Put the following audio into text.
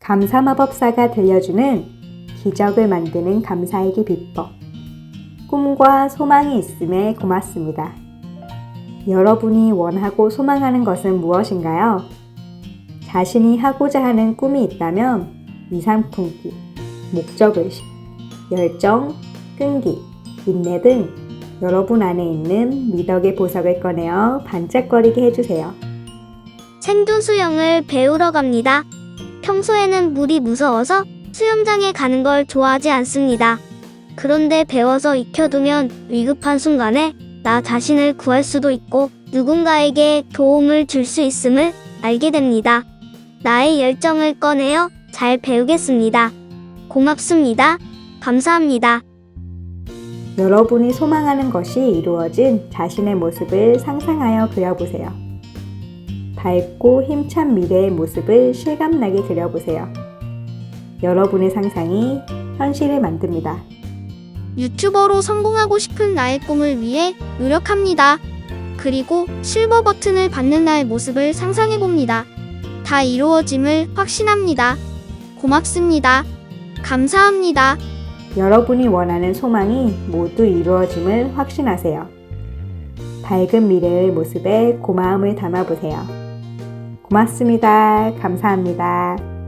감사 마법사가 들려주는 기적을 만드는 감사일기 비법. 꿈과 소망이 있음에 고맙습니다. 여러분이 원하고 소망하는 것은 무엇인가요? 자신이 하고자 하는 꿈이 있다면 이상 품기, 목적의식, 열정, 끈기, 인내 등 여러분 안에 있는 미덕의 보석을 꺼내어 반짝거리게 해주세요. 생존 수영을 배우러 갑니다. 평소에는 물이 무서워서 수영장에 가는 걸 좋아하지 않습니다. 그런데 배워서 익혀두면 위급한 순간에 나 자신을 구할 수도 있고 누군가에게 도움을 줄 수 있음을 알게 됩니다. 나의 열정을 꺼내어 잘 배우겠습니다. 고맙습니다. 감사합니다. 여러분이 소망하는 것이 이루어진 자신의 모습을 상상하여 그려보세요. 밝고 힘찬 미래의 모습을 실감나게 그려보세요. 여러분의 상상이 현실을 만듭니다. 유튜버로 성공하고 싶은 나의 꿈을 위해 노력합니다. 그리고 실버 버튼을 받는 나의 모습을 상상해 봅니다. 다 이루어짐을 확신합니다. 고맙습니다. 감사합니다. 여러분이 원하는 소망이 모두 이루어짐을 확신하세요. 밝은 미래의 모습에 고마움을 담아보세요. 고맙습니다. 감사합니다.